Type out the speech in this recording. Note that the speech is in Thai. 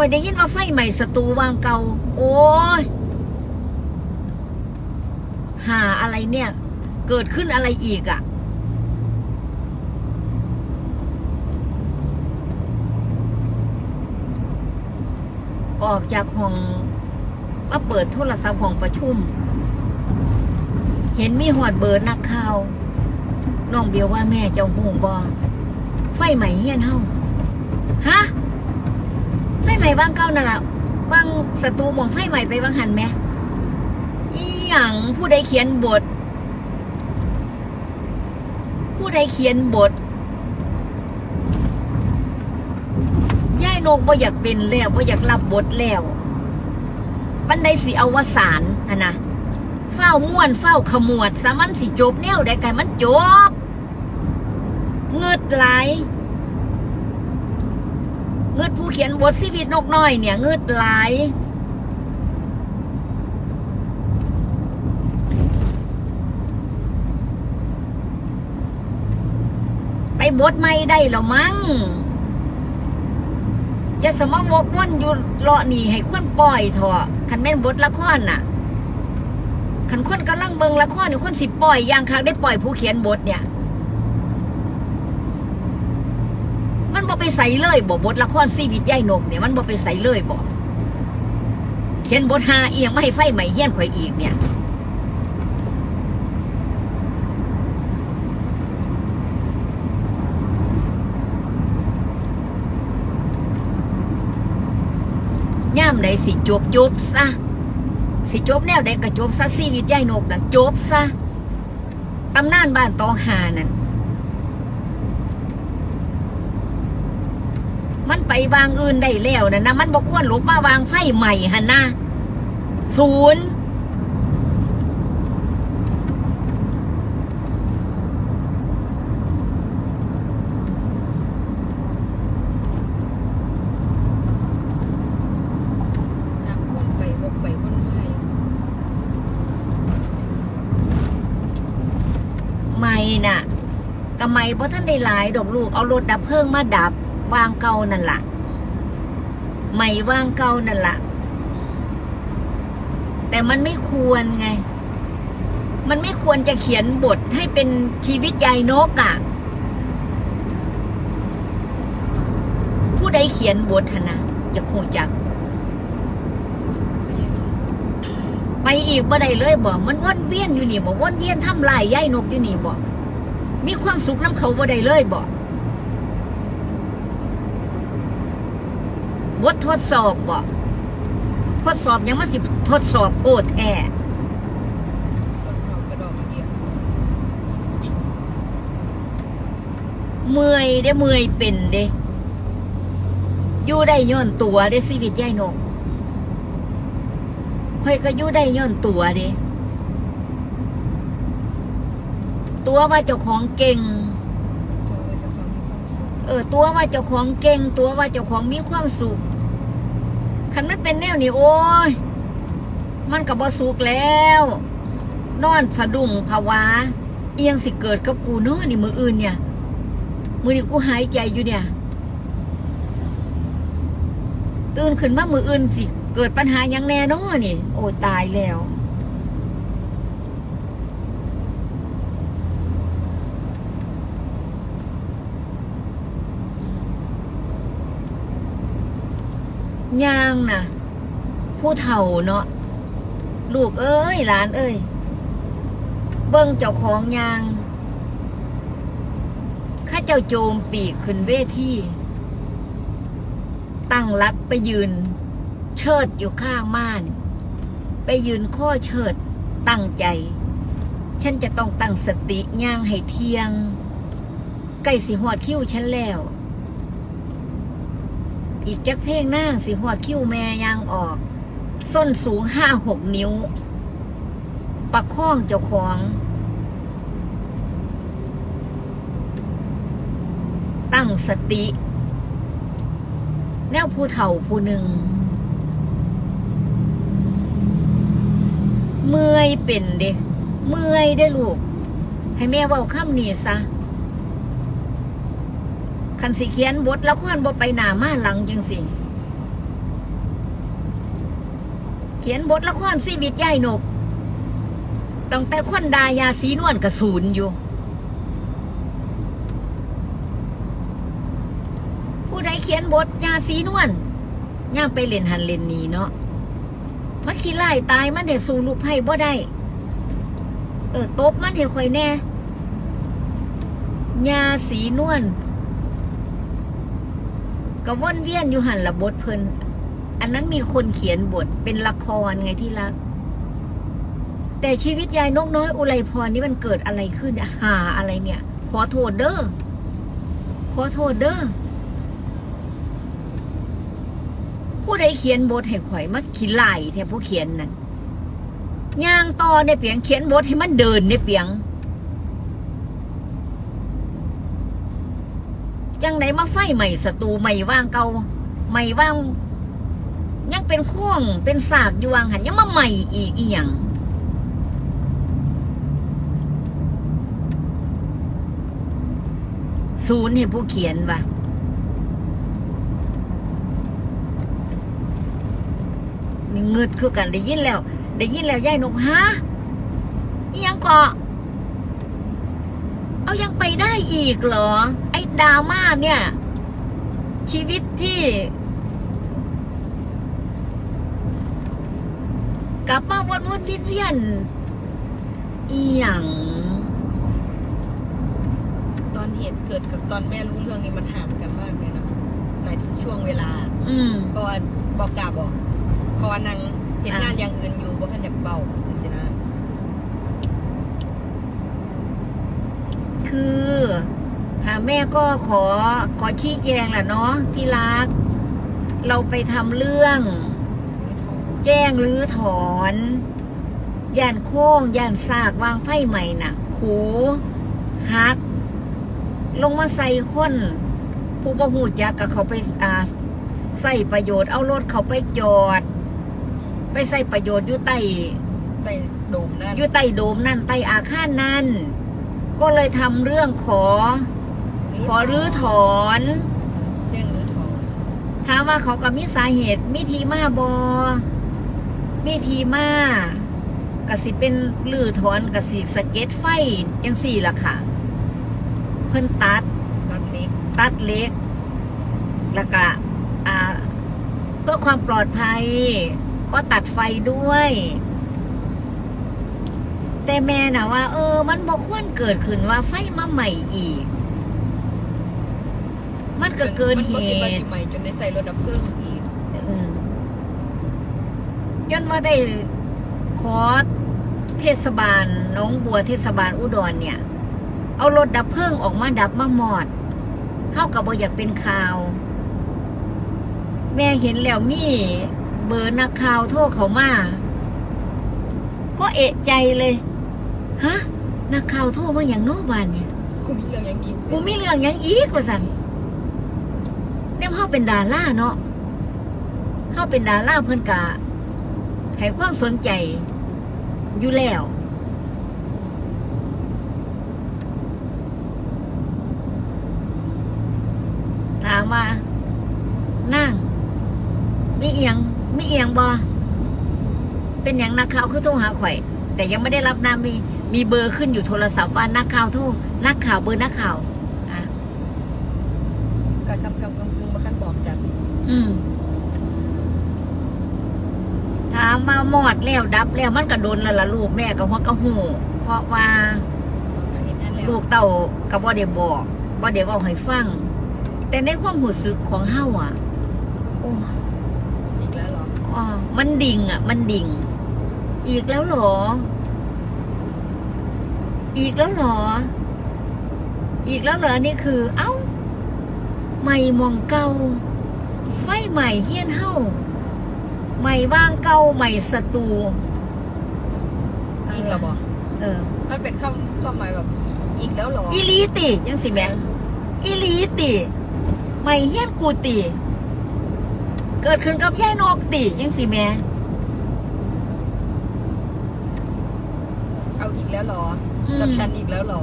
อยได้ยินว่าไฟใหม่สตูวางเก่า โอ้ยหาอะไรเนี่ย เกิดขึ้นอะไรอีกอะ่ะ ออกจากห้องมาเปิดโทรศัพท์ห้องประชุม เห็นมีหอดเบอร์นักข่าวน้องเบียวว่าแม่เจ้าหูบอไฟใหม่เฮียนเฮาฮะ ฟใหม่บ้างเก้านั่นล่ะบ้างศัตรูมองไฟใหม่ไปบ้างหันไหมอีหยังผู้ใดเขียนบท ผู้ใดเขียนบทย่ายนกบ่อยากเป็นแล้วบ่อยากรับบทแล้วปันใดสิอวสานฮะนะเฝ้าม่วนเฝ้าขมวด สามันสิจบแนวใดไก่มันจบเงืดไหล เงืดผู้เขียนบทชีวิตนกน้อยเนี่ยเงืดหลายไปบทไม่ได้หรอมั้งอย่าสมองวกวนอยู่เลาะหนีให้คนปล่อยเถอะคันแม่นบทละครน่ะคันคนกำลังเบิงละครนี่คนสิปล่อยอย่างคักได้ปล่อยผู้เขียนบทเนี่ย มัน บ่ไปใส่เลยบ่บทละครชีวิตยายนกเนี่ยมันบ่ไปใส่เลยบ่เขียนบทหาเอียงไม่ให้ไฟใหม่เฮี้ยนข่อยอีกเนี่ยย่ามใดสิจบจบซะสิจบแนวใดก็จบซะชีวิตยายนกนั่นจบซะตำนานบ้านตองหานั่น มันไปวางอื่นได้แล้วนะนะมันบอกควรหลบมาวางไฟใหม่หันนะศูนย์นักวนไปวกไปวนมาใหม่น่ะกำไมเพราะท่านได้หลายดอกลูกเอารถดับเพลิงมาดับ วางเก่านั่นละ่ะใหม่วางเก่านั่นละ่ะ แต่มันไม่ควรไง มันไม่ควรจะเขียนบทให้เป็นชีวิตยายนกอะ่ะ ผู้ใดเขียนบทหนนะจะคงจัก ไปอีกบ่ได้เลยบ่มันว่นเวียนอยู่นี่บ่วนเวียนทำลายยายนกอยู่นี่บ่มีความสุขน้ำเขาบ่ได้เลยบ่บท ทดสอบบ่ทดสอบยังมาสิทดสอบโพดแท้เมื่อยได้เมื่อยเป็นเด้อยู่ได้ย้อนตัวได้ชีวิตย่ายนกค่อยก็อยู่ได้ย้อนตัวเด้ตัวว่าเจ้าของเก่งเจะความมีความสุขเออ ตัวว่าเจ้าของเก่ง ตัวว่าเจ้าของมีความสุข คันมันเป็นแนวนี้โอ้ย มันกับบสุกแล้ว นอนสะดุ้งภาวะเอียงสิเกิดกับกูเนาะนี่มืออื่นเนี่ย มือนี่กูหายใจอยู่เนี่ย ตื่นขึ้นมามืออื่นสิ เกิดปัญหายังแน่นอนี่ โอ้ตายแล้ว ย่างน่ะผู้เฒ่าเนาะลูกเอ้ยหลานเอ้ย เบิ้งเจ้าของยาง ข้าเจ้าโจมปีกขึ้นเวทีตั้งรับไปยืน เชิดอยู่ข้างม่าน ไปยืนข้อเชิดตั้งใจ ฉันจะต้องตั้งสติย่างให้เทียง ใกล้สิหอดคิ้วฉันแล้ว อีกจักเพลงหน้าสิหอดคิ้วแม่ยางออก ส้นสูงห้าหกนิ้ว ประคองเจ้าของ ตั้งสติ แนวผู้เฒ่าผู้หนึ่ง เมื่อยเป็นเด็กเมื่อยได้ลูก ให้แม่เว้าคำนี้ซะ คันสิเขียนบทละครบ่ไปหน้ามาหลังจังสิเขียนบทละครชีวิตยายนกตั้งแต่คนดายาสีนวลกระสูนอยู่ ผู้ใดเขียนบทยาสีนวลย่าไปเล่นหันเล่นนีเนาะมันขี้ไล่ตายมันเดี๋ยวสู้ลูกไพ่บ่ได้ เออตบมันเดี๋ยวคอยแน่ยาสีนวล ก็ว่นเวียนอยู่หันละบทเพิ่นอันนั้นมีคนเขียนบทเป็นละครไงที่รัก แต่ชีวิตยายนกน้อยอุไรพรนี่มันเกิดอะไรขึ้นหาอะไรเนี่ย ขอโทษเด้อขอโทษเด้อผู้ใดเขียนบทให้ข่อยมาขี้ไล่แท้ผู้เขียนนั่นย่างต่อในเปียงเขียนบทให้มันเดินในเปียง ยังไหนมาไฟใหม่ศัตรูใหม่ว่างเก่าใหม่ว่าง ยังเป็นข้องเป็นสากอยู่วางหันยังมาใหม่อีกอีหยังศูนย์ให้ผู้เขียนว่ะนี่เงืดคือกันได้ยินแล้ว ได้ยินแล้วยายนกฮะยังเกาะ เอายังไปได้อีกเหรอ ไอ้ดราม่าเนี่ย ชีวิตที่ กลับมาวนวนเวียนเวียนอีหยังตอนเหตุเกิดกับตอนแม่รู้เรื่องนี้มันห่างกันมากเลยนะหมายถึงช่วงเวลาอืม เพราะว่าบอกกล้าบอกเพราะว่านางเห็นอะงานอย่างอื่นอยู่บ่ทันอยากเบาจังซี่นะ คืออ่า แม่ก็ขอขอชี้แจงแหละเนาะที่รัก เราไปทำเรื่องหรือท้อง แจ้งรื้อถอนย่านโค้งย่านซากวางไฟใหม่น่ะขูฮัก ลงมาใส่คน ผู้ประหูจักกับเขาไปอ่าใส่ประโยชน์เอารถเขาไปจอด ไปใส่ประโยชน์อยู่ใต้ใต้โดมนั่นอยู่ใต้โดมนั่นใต้อาคารนั่น ก็เลยทำเรื่องขอ ขอรื้อถอนแจ้งหรือท้องถามว่าเขากับมีสาเหตุมีทีมาบอมีทีมากสิเป็นลือถอนกสิสะเก็ตไฟจังสี่ล่ะค่ะ เพิ่นตัดนัดเล็กตัดเล็กแล้วก็อ่าเพื่อความปลอดภัย ก็ตัดไฟด้วย แต่แม่น่ะว่า เออ มันบอกควรเกิดขึ้นว่าไฟมาใหม่อีก มันก็เกินเหมันบ่คิดว่าตุสิใหม่จนได้ใส่รถดับเพลิงอีกอืมย้อนว่าได้ขอเทศบาลหน้องบัวเทศบาลอุดรเนี่ย เอารถดับเพลิงออกมาดับมาหมอดเท่ากับบ่อยากเป็นข่าว แม่เห็นแล้วมีเบอร์นักข่าวโทรเขามา ก็เอะใจเลย ฮะ นักข่าวโทรมาอย่างโนบานเนี่ย กูมีเรื่องหยังกินกูมีเรื่องหยังอีกว่าสัน เนี่ยพ่อเป็นดาราเนาะพ่อเป็นดาราเพิ่นกะให้ความสนใจ อยู่แล้วถามว่านั่งไมีเอียงไมีเอียงบอเป็นอย่างนักข่าวคือโทรหาข่อย แต่ยังไม่ได้รับนามมีมีเบอร์ขึ้นอยู่โทรศัพท์ว่านักข่าวโทรนักข่าวเบอร์นักข่าว อะ กะกำกำกำกึ่งบ่คันบอกจัน อืม ถามมาหมอดแล้วดับแล้วมันกระโดนแล้วล่ะลูกแม่กับหัวกระหูเพราะว่าเห็นนั่นแล้วลูกเต่ากับว่าเดี๋ยวบอกว่าเดี๋ยวเอาให้ฟัง แต่ในความหูสึกของเฮาอะโอ้อีกแล้วเหรออ๋อมันดิ่งอะ มันดิ่ง อีกแล้วเหรอ อีกแล้วเหรอ อีกแล้วเหรอนี่คือ เอ้าใหม่มองเก่า ไฟใหม่เฮียนเฮาใหม่ว่างเก่าใหม่ศัตรูอีกแล้วบ่เออ มันเป็นคำความหมายแบบ อีกแล้วเหรออีหลีติจังสิแม่อีหลีติไม่เฮี้ยนกูติ เกิดขึ้นกับยายนกติยังสิแม่เอาอีกแล้วเหรออืมกับฉันอีกแล้วเหรอ